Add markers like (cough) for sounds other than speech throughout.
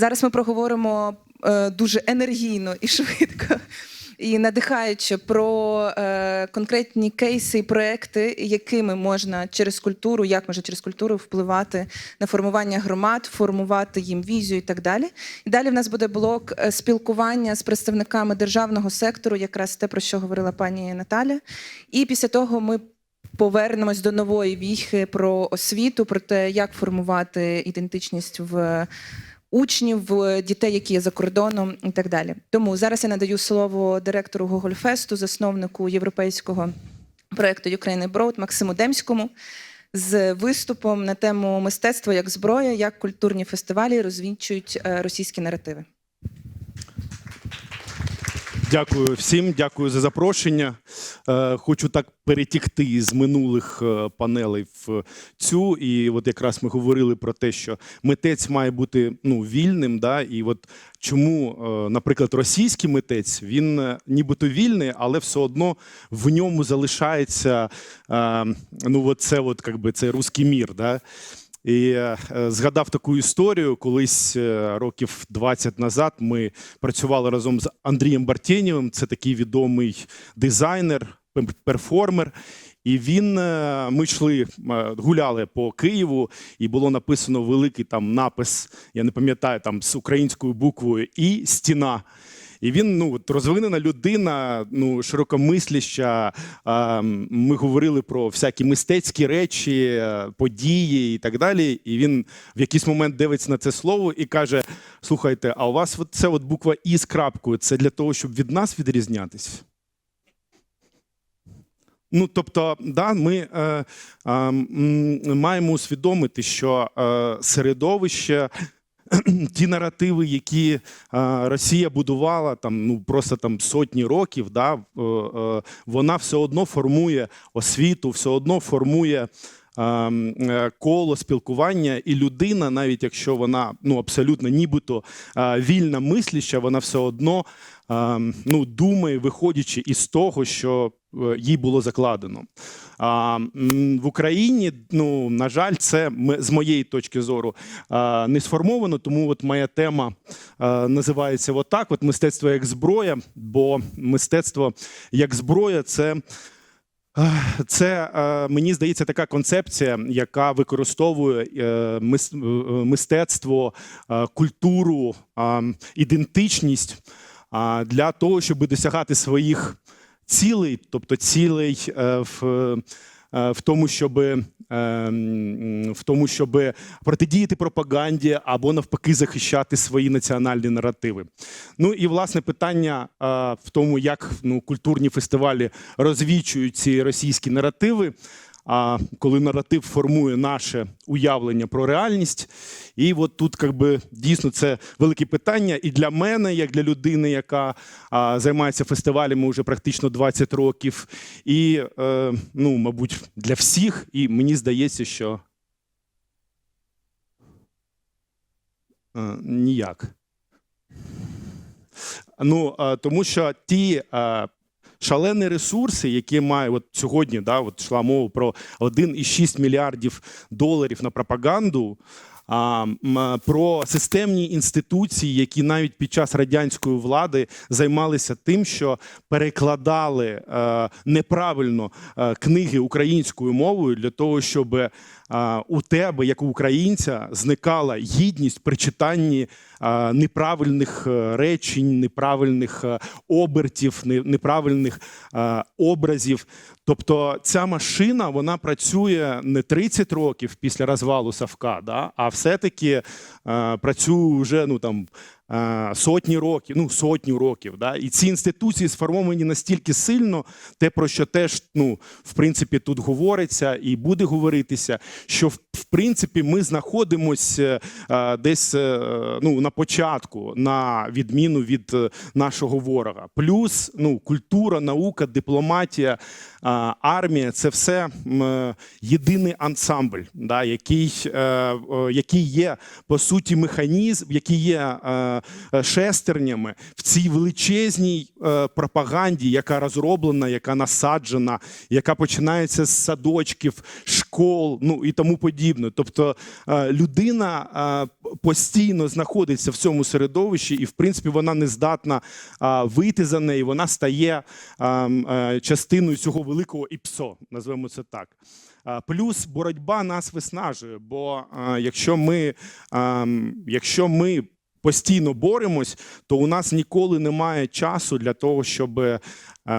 Зараз ми проговоримо е, дуже енергійно і швидко. І надихаючи про е, конкретні кейси і проекти, якими можна через культуру, як можна через культуру впливати на формування громад, формувати їм візію і так далі. І далі в нас буде блок е, спілкування з представниками державного сектору, якраз те, про що говорила пані Наталя. І після того ми повернемось до нової віхи про освіту, про те, як формувати ідентичність в учнів, дітей, які є за кордоном, і так далі. Тому зараз я надаю слово директору Гогольфесту, засновнику європейського проекту Ukraine Abroad Максиму Демському з виступом на тему мистецтво як зброя, як культурні фестивалі розвінчують е, російські наративи. Дякую всім, дякую за запрошення. Е, Хочу так перетікти з минулих е, панелей в цю. І от якраз ми говорили про те, що митець має бути ну, вільним. Да? І от чому, е, наприклад, російський митець він нібито вільний, але все одно в ньому залишається ну, от це от, как би, цей русський мір. Да? І е, згадав таку історію. Колись е, років 20 назад ми працювали разом з Андрієм Бартєнєвим. Це такий відомий дизайнер, перформер. І він е, ми йшли, гуляли по Києву, і було написано великий там напис. Я не пам'ятаю там з українською буквою і стіна. І він ну розвинена людина, ну широкомисляща. Ми говорили про всякі мистецькі речі, е, події і так далі. І він в якийсь момент дивиться на це слово і каже: Слухайте, а у вас це от буква І з крапкою, це для того, щоб від нас відрізнятись? Ну, тобто, да, ми е, е, маємо усвідомити, що е, середовище (clears throat) ті наративи, які е, Росія будувала там ну просто там сотні років, да, е, е, вона все одно формує освіту, все одно формує. Е, м, е, Коло спілкування, і людина, навіть якщо вона ну абсолютно нібито е, вільна мисляща, вона все одно е, ну, думає, виходячи із того, що е, їй було закладено. В Україні, ну на жаль, це з моєї точки зору не сформовано. Тому от моя тема називається отак: от мистецтво як зброя. Бо мистецтво як зброя це. Це е, мені здається така концепція, яка використовує е, е, мистецтво, культуру, ідентичність для того, щоб досягати своїх цілей, тобто цілей в, в тому, щоб в тому, щоб протидіяти пропаганді або навпаки захищати свої національні наративи. Ну і власне питання е, в тому, як ну, культурні фестивалі розвічують ці російські наративи. А коли наратив формує наше уявлення про реальність, і от тут, как би, дійсно, це велике питання. І для мене, як для людини, яка а, займається фестивалями вже практично 20 років, і е, ну, мабуть, для всіх. І мені здається, що е, ніяк. Ну, тому що ті е, шалені ресурси, які має от сьогодні, да, от йшла мова про 1,6 мільярдів доларів на пропаганду. Про системні інституції, які навіть під час радянської влади займалися тим, що перекладали е, неправильно е, книги українською мовою для того, щоб е, у тебе, як у українця, зникала гідність при читанні неправильних речень, неправильних обертів, неправильних образів. Тобто ця машина вона працює не 30 років після розвалу Савка, да, а все-таки е, працює вже ну там. Е, Сотні років, ну сотню років, да, і ці інституції сформовані настільки сильно, те про що теж ну в принципі тут говориться і буде говоритися, що в, принципі ми знаходимося е, десь е, ну на початку, на відміну від нашого ворога. Плюс ну культура, наука, дипломатія, армія це все єдиний ансамбль, да, який, який є по суті механізм, який є шестернями в цій величезній е, пропаганді, яка розроблена, яка насаджена, яка починається з садочків, школ, ну і тому подібне. Тобто е, людина е, постійно знаходиться в цьому середовищі, і в принципі вона не здатна е, вийти за неї. Вона стає е, е, частиною цього великого ІПСО, назвемо це так. Плюс боротьба нас виснажує, бо якщо ми, а, якщо ми постійно боремось, то у нас ніколи немає часу для того, щоб е,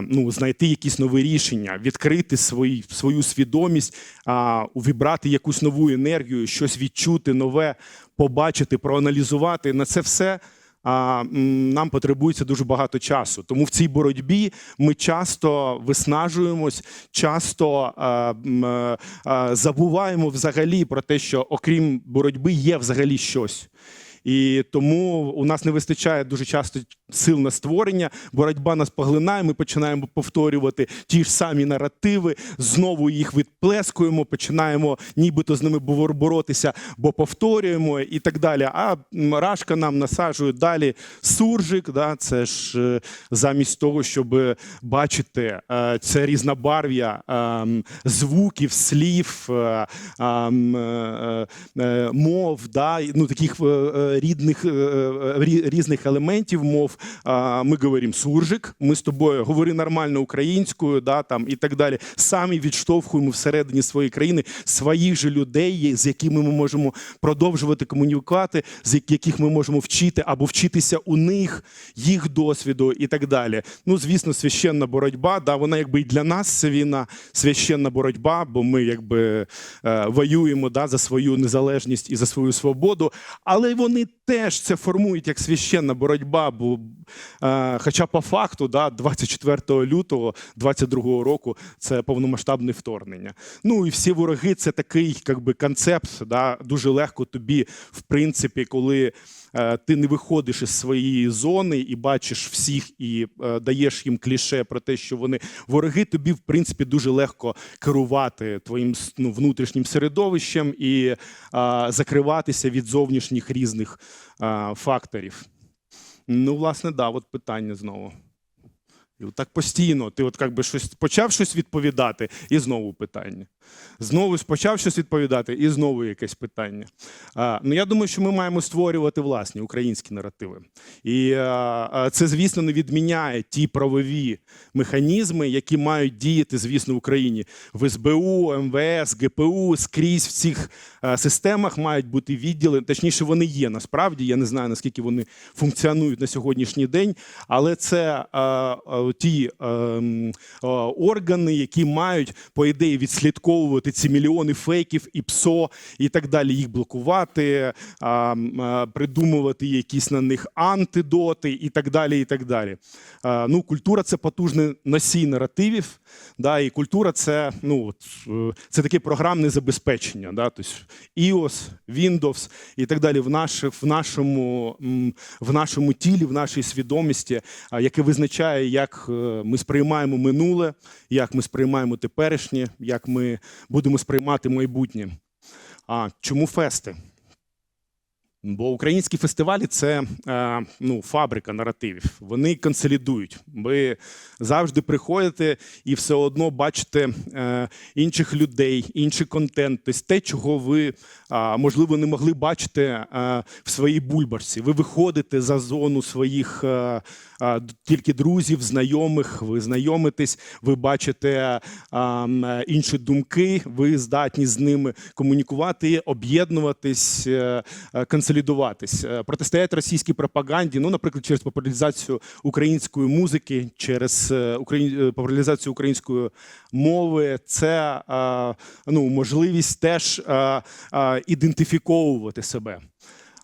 ну, знайти якісь нові рішення, відкрити свої, свою свідомість, а, увібрати якусь нову енергію, щось відчути, нове, побачити, проаналізувати. На це все нам потребується дуже багато часу. Тому в цій боротьбі ми часто виснажуємось, часто е, а, забуваємо взагалі про те, що окрім боротьби є взагалі щось. І тому у нас не вистачає дуже часто сил на створення. Боротьба нас поглинає. Ми починаємо повторювати ті ж самі наративи, знову їх відплескуємо, починаємо нібито з ними бор- боротися, бо повторюємо і так далі. А рашка нам насаджує далі суржик. Да, це ж е, замість того, щоб бачити е, це різнобарв'я е, звуків, слів, мов, да, ну, таких рідних, е, е, рі- різних елементів мов. Ми говоримо суржик, ми з тобою говори нормально українською, да, там, і так далі. Самі відштовхуємо всередині своєї країни своїх же людей, з якими ми можемо продовжувати комунікувати, з яких ми можемо вчити або вчитися у них, їх досвіду і так далі. Ну, звісно, священна боротьба. Да, вона якби і для нас це війна, священна боротьба, бо ми якби е, воюємо да, за свою незалежність і за свою свободу. Але вони теж це формують як священна боротьба. Бо, хоча по факту, да, 24 лютого 22 року це повномасштабне вторгнення. Ну і всі вороги це такий якби, концепт. Да, дуже легко тобі, в принципі, коли е, ти не виходиш із своєї зони і бачиш всіх і е, даєш їм кліше про те, що вони вороги, тобі в принципі дуже легко керувати твоїм ну, внутрішнім середовищем і е, закриватися від зовнішніх різних е, факторів. Ну, власне, да, от питання знову. І от так постійно. Ти от як би щось почав щось відповідати, і знову питання. Знову почав щось відповідати, і знову якесь питання. А, ну я думаю, що ми маємо створювати власні українські наративи. І а, це, звісно, не відміняє ті правові механізми, які мають діяти, звісно, в Україні в СБУ, МВС, ГПУ, скрізь в цих а, системах мають бути відділи. Точніше, вони є насправді. Я не знаю наскільки вони функціонують на сьогоднішній день, але це а, а, ті а, а, органи, які мають по ідеї відслідковувати ці мільйони фейків і ПСО і так далі, їх блокувати, придумувати якісь на них антидоти і так далі. І так далі. Ну, культура це потужний носій наративів. Да, і культура це, ну, е, це таке програмне забезпечення. Да, тобто iOS, Windows і так далі в, наш, в, нашому, в нашому тілі, в нашій свідомості, яке визначає, як е, ми сприймаємо минуле, як ми сприймаємо теперішнє, як ми будемо сприймати майбутнє. А чому фести? Бо українські фестивалі це е, ну, фабрика наративів. Вони консолідують. Ви завжди приходите і все одно бачите е, інших людей, інший контент, тобто те, чого ви а, можливо не могли бачити е, в своїй бульбашці. Ви виходите за зону своїх е, тільки друзів, знайомих. Ви знайомитесь, ви бачите е, інші думки, ви здатні з ними комунікувати, об'єднуватись, е, е, консолідуватись, протистояти російській пропаганді. Ну, наприклад, через популяризацію української музики, через популяризацію української мови. Це ну, можливість теж ідентифіковувати себе.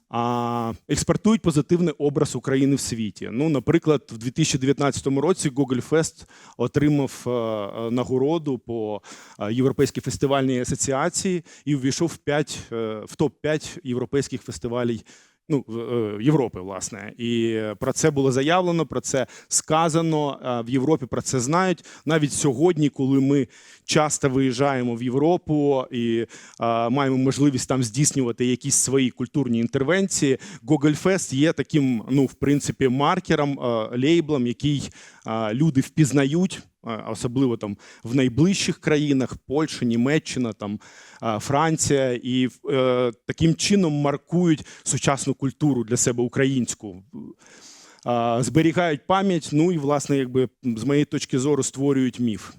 А, експортують позитивний образ України в світі. Ну, наприклад, в 2019 році Google Fest отримав е, е, нагороду по е, Європейській фестивальній асоціації і увійшов в, 5, е, в топ-5 європейських фестивалів Ну, е, Європи, власне, і про це було заявлено, про це сказано. В Європі про це знають. Навіть сьогодні, коли ми часто виїжджаємо в Європу і маємо можливість там здійснювати якісь свої культурні інтервенції, Гогольфест є таким, ну, в принципі, маркером, лейблом, який люди впізнають. Е, Особливо там в найближчих країнах Польща, Німеччина, там е, Франція, і е, таким чином маркують сучасну культуру для себе українську. Е, зберігають пам'ять, ну і власне, якби з моєї точки зору, створюють міф.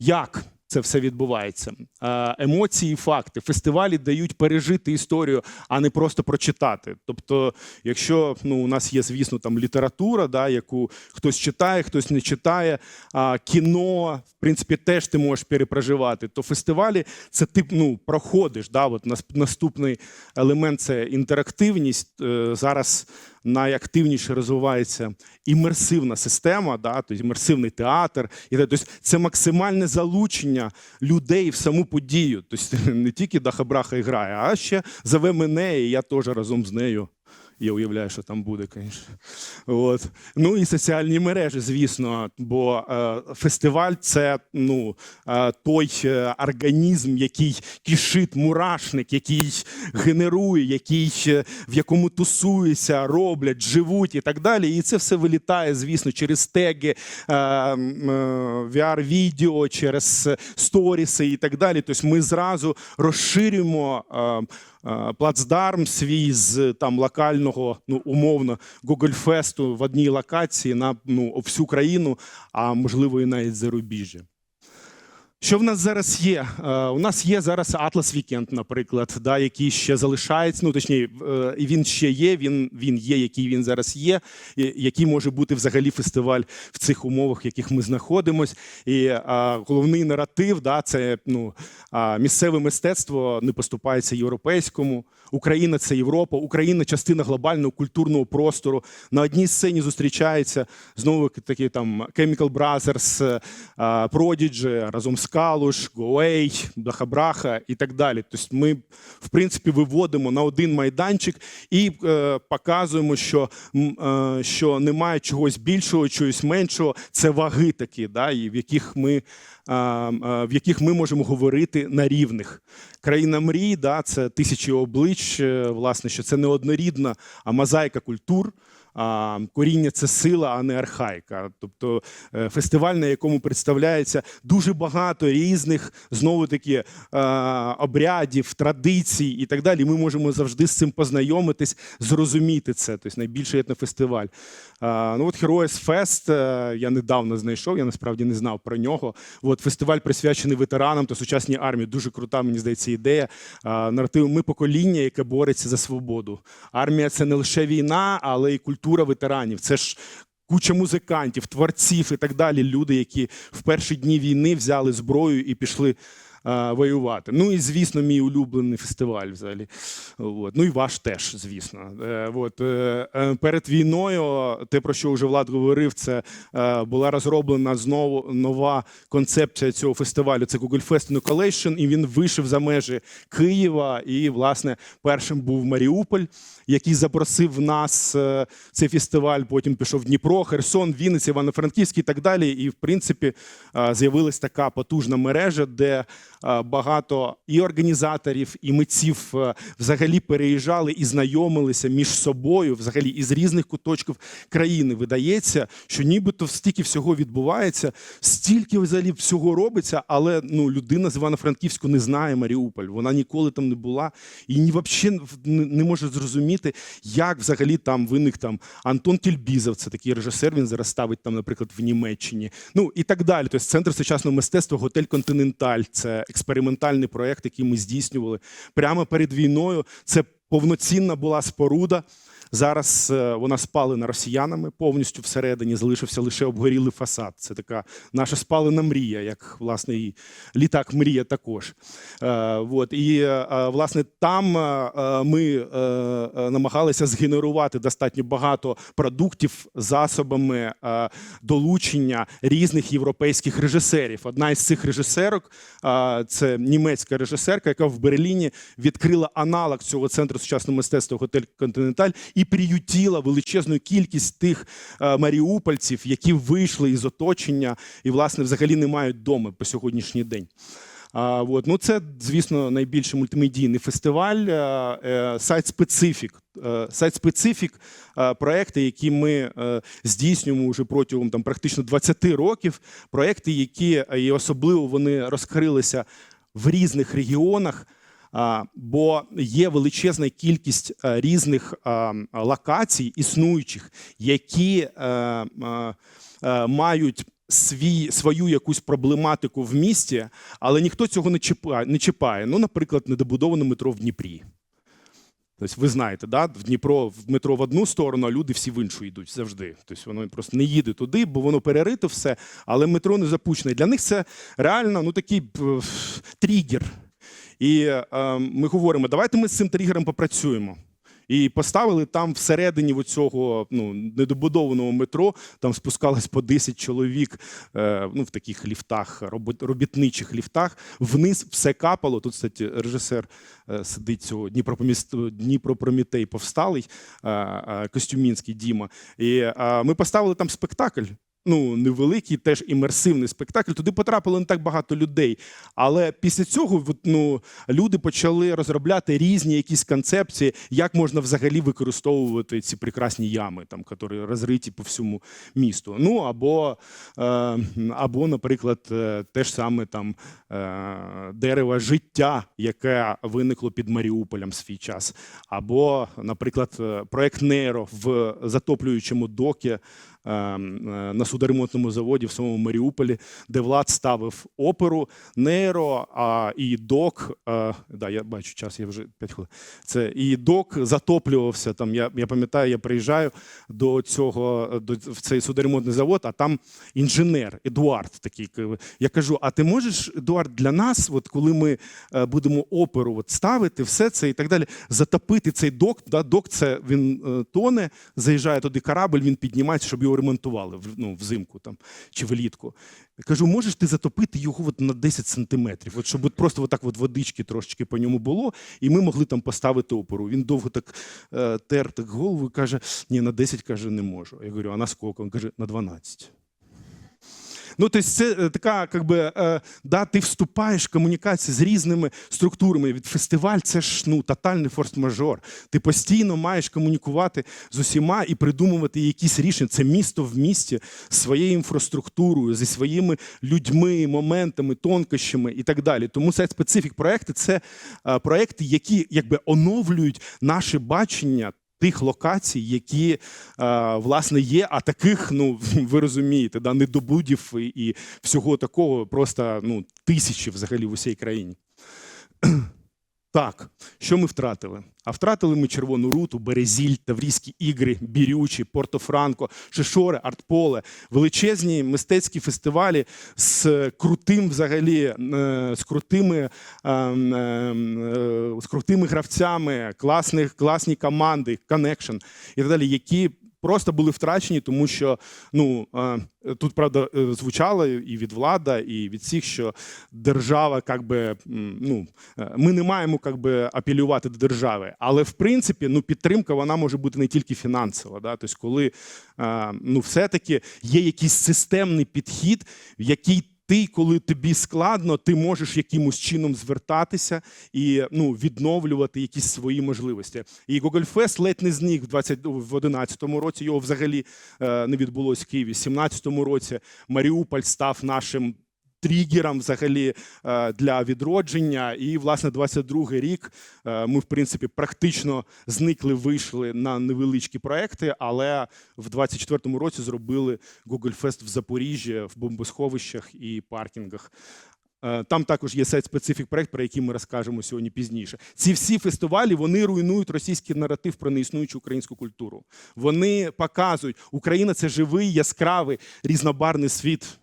Як це все відбувається? Е, Емоції, і факти. Фестивалі дають пережити історію, а не просто прочитати. Тобто, якщо ну, у нас є, звісно, там література, да, яку хтось читає, хтось не читає, а кіно, в принципі, теж ти можеш перепроживати, то фестивалі це ти ну, проходиш. Да, от наступний елемент це інтерактивність. Е, Зараз найактивніше розвивається імерсивна система, да, тобто імерсивний театр. І тобто це максимальне залучення людей в саму подію. Тобто не тільки Дахабраха грає, а ще зове мене, і я теж разом з нею. Я уявляю, що там буде, звісно. От. Ну і соціальні мережі, звісно. Бо е, фестиваль це ну, е, той е, організм, який кишить мурашник, який генерує, який, е, в якому тусуються, роблять, живуть і так далі. І це все вилітає, звісно, через теги, е, е, VR-відео, через сторіси і так далі. Тобто ми зразу розширюємо. е, Плацдарм свій з там локального, ну умовно, Гогольфесту в одній локації на ну всю країну, а можливо і навіть зарубіжжя. Що в нас зараз є? Е, у нас є зараз Атлас Вікенд, наприклад, да, який ще залишається. Ну точніше, е, він ще є. Він він є, який він зараз є, який може бути взагалі фестиваль в цих умовах, в яких ми знаходимося. І а, головний наратив, да, це ну а, місцеве мистецтво не поступається європейському. Україна це Європа, Україна частина глобального культурного простору. На одній сцені зустрічається знову такі там Chemical Brothers, е, Prodigy, разом з Калуш, Гоей, Блахабраха і так далі. Тобто ми, в принципі, виводимо на один майданчик і е, показуємо, що, е, що немає чогось більшого, чогось меншого. Це ваги такі, да, і в яких ми. В яких ми можемо говорити на рівних. Країна мрій, да, це тисячі облич, е, власне, що це не однорідна, а мозаїка культур. Коріння це сила, а не архаїка. Тобто е, фестиваль, на якому представляється дуже багато різних знову таки е, обрядів, традицій і так далі. Ми можемо завжди з цим познайомитись, зрозуміти це. Тобто найбільший етнофестиваль. Ну от Heroes е, я недавно знайшов, я насправді не знав про нього. От фестиваль присвячений ветеранам та сучасній армії. Дуже крута, мені здається, ідея. Наратив ми покоління, яке бореться за свободу. Армія це не лише війна, але й культура ветеранів. Це ж. Куча музикантів, творців і так далі. Люди, які в перші дні війни взяли зброю і пішли воювати. Ну і звісно, мій улюблений фестиваль взагалі. От. Ну і ваш теж, звісно. Е, от. е, е, перед війною, те, про що вже Влад говорив, це е, була розроблена знову нова концепція цього фестивалю. Це Google Fest Innoculation, і він вийшов за межі Києва. І, власне, першим був Маріуполь, який запросив нас е, цей фестиваль. Потім пішов Дніпро, Херсон, Вінниця, Івано-Франківський і так далі. І, в принципі, е, з'явилась така потужна мережа, де е, багато і організаторів, і митців е, взагалі переїжджали і знайомилися між собою, взагалі із різних куточків країни. Видається, що нібито стільки всього відбувається, стільки взагалі всього робиться, але ну людина з Івано-Франківську не знає Маріуполь. Вона ніколи там не була і ні взагалі не, може зрозуміти, як взагалі там виник там Антон Тільбізов, це такий режисер. Він зараз ставить там, наприклад, в Німеччині. Ну і так далі. Тобто центр сучасного мистецтва, готель Континенталь. Це експериментальний проєкт, який ми здійснювали прямо перед війною. Це повноцінна була споруда. Зараз е, вона спалена росіянами повністю всередині, залишився лише обгорілий фасад. Це така наша спалена мрія, як власне і літак мрія також. Е, от, і е, власне там ми намагалися згенерувати достатньо багато продуктів засобами долучення різних європейських режисерів. Одна із цих режисерок це німецька режисерка, яка в Берліні відкрила аналог цього центру сучасного мистецтва готель Континенталь і приютіла величезну кількість тих е, маріупольців, які вийшли із оточення і, власне, взагалі не мають дому по сьогоднішній день. А, от, ну це, звісно, найбільший мультимедійний фестиваль. е, е, Сайт специфік. Сайт специфік проекти, які ми здійснюємо вже протягом там практично 20 років. Проекти, які і особливо вони розкрилися в різних регіонах. Бо є величезна кількість е, різних локацій існуючих, які е, е, мають свій, свою якусь проблематику в місті, але ніхто цього не чіпає. Не чіпає. Ну, наприклад, недобудоване метро в Дніпрі. Тобто, ви знаєте, да? в Дніпро в метро в одну сторону, а люди всі в іншу йдуть завжди. Тобто воно просто не їде туди, бо воно перерито все, але метро не запущене. Для них це реально ну, такий тригер. І е, ми говоримо, давайте ми з цим тригером попрацюємо. І поставили там всередині цього ну, недобудованого метро, там спускалось по 10 чоловік е, ну, в таких ліфтах, робітничих ліфтах. Вниз все капало. Тут, кстати, режисер е, сидить цього. Дніпропромітей повсталий, е, е, Костюмінський Діма. І е, ми поставили там спектакль. Ну, невеликий, теж імерсивний спектакль. Туди потрапило не так багато людей. Але після цього ну, люди почали розробляти різні якісь концепції, як можна взагалі використовувати ці прекрасні ями, там, які розриті по всьому місту. Ну або, е, або наприклад, е, те ж саме там е, дерево життя, яке виникло під Маріуполем свій час. Або, наприклад, проект Нейро в затоплюючому докі. Е, е, на судоремонтному заводі в самому Маріуполі, де Влад ставив оперу, нейро а, і док. е, да, я бачу час, я вже 5 хвилин. Це і док затоплювався. Там я, я пам'ятаю, я приїжджаю до цього до в цей судоремонтний завод, а там інженер Едуард такий. Я кажу: а ти можеш, Едуард, для нас, от коли ми е, будемо оперу от ставити, все це і так далі, затопити цей док. Да, док це він тоне, заїжджає туди корабль, він піднімається, щоб його ремонтували ну, взимку там чи влітку. Я кажу, можеш ти затопити його от на 10 сантиметрів, от щоб от просто отак от водички трошечки по ньому було, і ми могли там поставити опору. Він довго так е, тер так голову і каже: ні, на 10 каже, не можу. Я говорю, а на скільки? Він каже, на 12. Ну, тобто це е, така, как би, е, да, ти вступаєш в комунікацію з різними структурами. Від фестиваль це ж ну, тотальний форс-мажор. Ти постійно маєш комунікувати з усіма і придумувати якісь рішення. Це місто в місті своєю інфраструктурою, зі своїми людьми, моментами, тонкощами і так далі. Тому сайт специфік проекти це е, проекти, які якби оновлюють наше бачення тих локацій, які е, власне є, а таких, ну (laughs) ви розумієте, да, недобудів і, всього такого просто ну, тисячі взагалі в усій країні. Так, що ми втратили? А втратили ми Червону Руту, Березіль, Таврійські ігри, Бірючі, Порто-Франко, Шишоре, Артполе, величезні мистецькі фестивалі з крутим, взагалі, е, з крутими, е, е, з крутими гравцями, класних, класні команди, коннекшн і так далі, які просто були втрачені, тому що ну е, тут правда е, звучало і від влада, і від всіх, що держава, як би, ну е, ми не маємо як би, апелювати до держави. Але в принципі, ну підтримка вона може бути не тільки фінансова. Да? Тобто, коли ну, все-таки є якийсь системний підхід, в який ти, коли тобі складно, ти можеш якимось чином звертатися і ну, відновлювати якісь свої можливості. І Google Fest ледь не зник в 20, в 11-му році. Його взагалі е, не відбулось в Києві. В 17-му році Маріуполь став нашим. Тригером взагалі е, для відродження, і власне 22-й рік е, ми, в принципі, практично зникли, вийшли на невеличкі проекти, але в 24-му році зробили Google Fest в Запоріжжі в бомбосховищах і паркінгах. Е, Там також є сайт специфік проект, про який ми розкажемо сьогодні пізніше. Ці всі фестивалі вони руйнують російський наратив про неіснуючу українську культуру. Вони показують, Україна це живий, яскравий, різнобарний світ.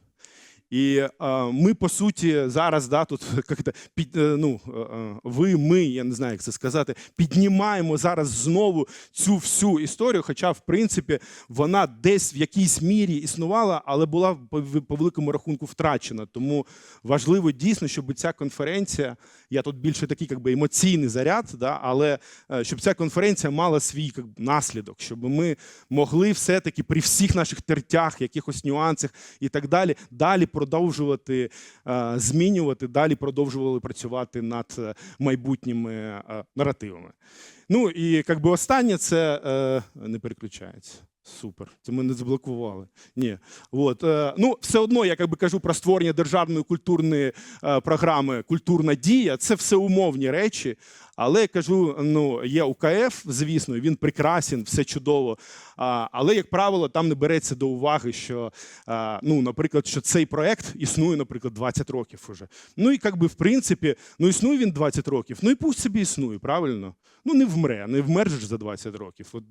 І е, ми, по суті, зараз да, тут (laughs) як-то, під, е, ну, е, е, ви, ми, я не знаю, як це сказати, піднімаємо зараз знову цю всю історію. Хоча, в принципі, вона десь в якійсь мірі існувала, але була по великому рахунку втрачена. Тому важливо дійсно, щоб ця конференція, я тут більше такий як би, емоційний заряд, да, але е, щоб ця конференція мала свій як, би, наслідок, щоб ми могли все-таки при всіх наших тертях, якихось нюансах і так далі, далі продовжувати е, змінювати, далі продовжували працювати над е, майбутніми наративами. Ну і як би останнє це не переключається. Супер, це ми не заблокували. Ні, от е, ну все одно, я як би кажу про створення державної культурної е, програми Культурна дія. Це все умовні речі. Але я кажу, ну є УКФ, звісно, він прекрасен, все чудово. А, але, як правило, там не береться до уваги, що а, ну, наприклад, що цей проект існує, наприклад, 20 років уже. Ну і як би в принципі, ну існує він 20 років. Ну і пусть собі існує, правильно? Ну не вмре, не вмер за 20 років. От,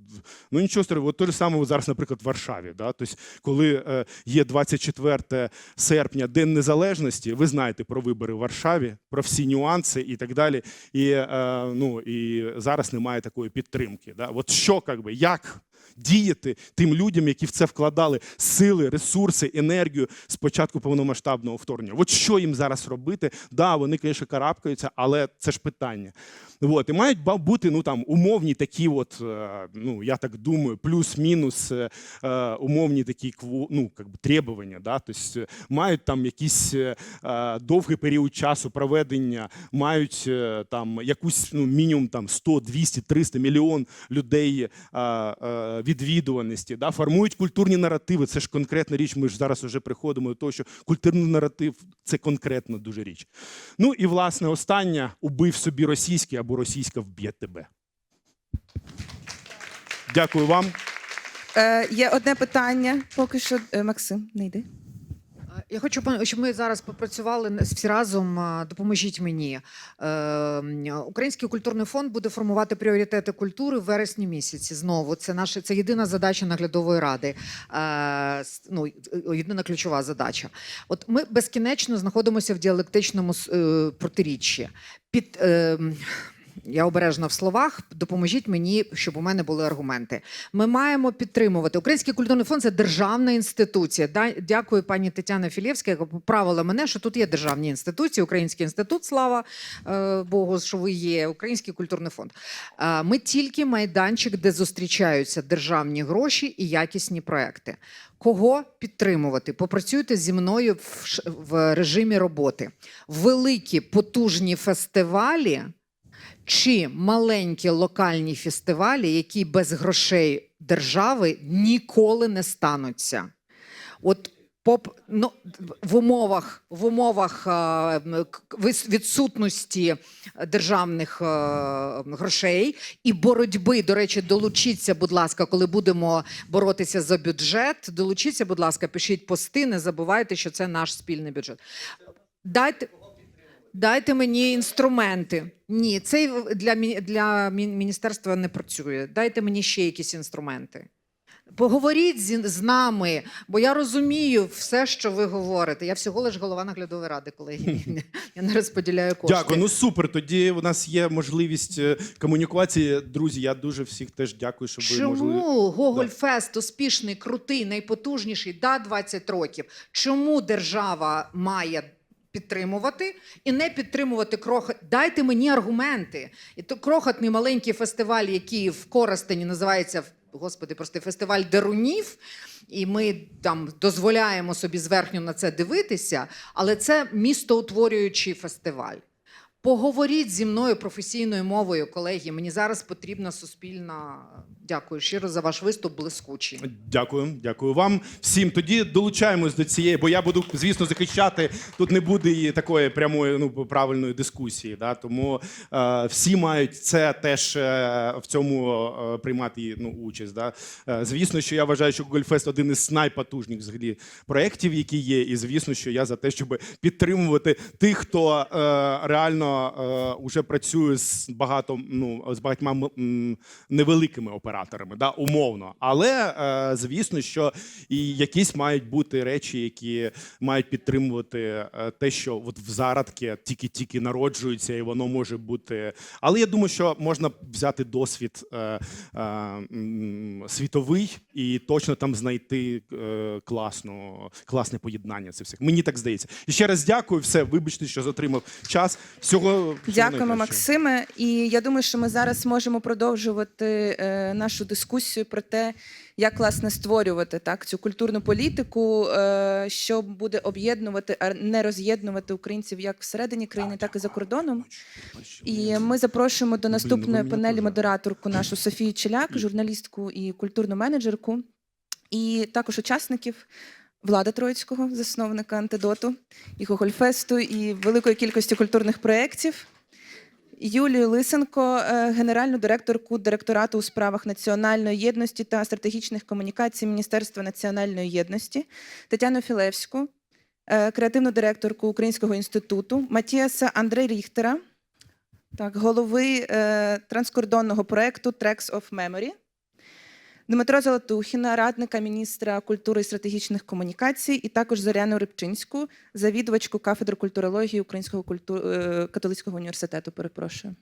ну нічого страшного. От те ж саме зараз, наприклад, в Варшаві. Да? Тобто, коли е, є 24 серпня, День Незалежності, ви знаєте про вибори в Варшаві, про всі нюанси і так далі. І, е, ну, і зараз немає такої підтримки. Да? От що, як би, як? Діяти тим людям, які в це вкладали сили, ресурси, енергію з початку повномасштабного вторгнення. От що їм зараз робити? Да, вони, звісно, карабкаються, але це ж питання. От, і мають бути ну там умовні такі, от е, ну я так думаю, плюс-мінус е, е, умовні такі ну, как би, требування. Да? Тобто, мають там якийсь довгий період часу проведення, мають там якусь ну, мінімум там 100, 200, 300 мільйон людей відвідуваності, да? формують культурні наративи. Це ж конкретна річ. Ми ж зараз вже приходимо до того, що культурний наратив це конкретна дуже річ. Ну і власне останнє убив собі російський або російська вб'є тебе. Дякую вам. Е, є одне питання, поки що. Е, Максим, не йди. Я хочу, щоб ми зараз попрацювали всі разом. Допоможіть мені. Е, Український культурний фонд буде формувати пріоритети культури в вересні місяці. Знову це наша це єдина задача наглядової ради. Е, Ну єдина ключова задача. От ми безкінечно знаходимося в діалектичному е, протиріччі. Під е, м, я обережна в словах. Допоможіть мені, щоб у мене були аргументи. Ми маємо підтримувати. Український культурний фонд це державна інституція. Дякую пані Тетяна Філєвська, яка поправила мене, що тут є державні інституції, Український інститут, слава е, Богу, що ви є, Український культурний фонд. Е, Ми тільки майданчик, де зустрічаються державні гроші і якісні проекти. Кого підтримувати? Попрацюйте зі мною в, в режимі роботи. Великі потужні фестивалі чи маленькі локальні фестивалі, які без грошей держави ніколи не стануться. От поп, ну, в умовах, в умовах е, к- вис- відсутності державних е, грошей і боротьби, до речі, долучіться, будь ласка, коли будемо боротися за бюджет. Долучіться, будь ласка, пишіть пости, не забувайте, що це наш спільний бюджет. Дайте. Дайте мені інструменти. Ні, це для, для міністерства не працює. Дайте мені ще якісь інструменти. Поговоріть з нами, бо я розумію все, що ви говорите. Я всього лиш голова наглядової ради, колеги. (laughs) Я не розподіляю кошти. Дякую. Ну супер. Тоді у нас є можливість е, комунікації. Друзі, я дуже всіх теж дякую, що ви Чому можливі. Гоголь Фест успішний, крутий, найпотужніший, да, 20 років. Чому держава має підтримувати і не підтримувати крохот? Дайте мені аргументи. І то крохотний маленький фестиваль, який в Коростені називається Господи, прости, фестиваль Дерунів. І ми там дозволяємо собі зверхньо на це дивитися, але це містоутворюючий фестиваль. Поговоріть зі мною професійною мовою, колеги. Мені зараз потрібна суспільна Дякую щиро за ваш виступ блискучий. Дякую, дякую вам всім. Тоді долучаємось до цієї, бо я буду, звісно, захищати. Тут не буде і такої прямої ну правильної дискусії. Да? Тому е, всі мають це теж е, в цьому е, приймати ну, участь. Да? Е, звісно, що я вважаю, що Google Fest один із найпотужніших взагалі проєктів, які є. І звісно, що я за те, щоб підтримувати тих, хто е, реально е, уже працює з багато ну з багатьма м, невеликими операторами, да, умовно. Але е, звісно, що і якісь мають бути речі, які мають підтримувати е, те, що от в зародки тільки-тільки народжуються, і воно може бути. Але я думаю, що можна взяти досвід е, е, світовий і точно там знайти е, класну, класне поєднання цих всіх. Мені так здається. І ще раз дякую. Все, вибачте, що затримав час. Всього, Дякуємо. Максиме. І я думаю, що ми зараз можемо продовжувати е, нашу дискусію про те, як власне створювати так цю культурну політику, е, що буде об'єднувати, а не роз'єднувати українців як всередині країни, так і за кордоном. І ми запрошуємо до ну ви наступної панелі модераторку нашу Софію Челяк, журналістку і культурну менеджерку, і також учасників. Влада Троїцького, засновника антидоту, і Гогольфесту, і великої кількості культурних проєктів. Юлію Лисенко, е, генеральну директорку директорату у справах національної єдності та стратегічних комунікацій Міністерства національної єдності, Тетяну Філевську, е, креативну директорку Українського інституту, Матіаса Андрей Ріхтера, так, голови е, транскордонного проекту Tracks of Memory, Дмитро Золотухіна, радника міністра культури і стратегічних комунікацій, і також Зоряну Рибчинську, завідувачку кафедри культурології Українського культу... е, католицького університету. Перепрошую.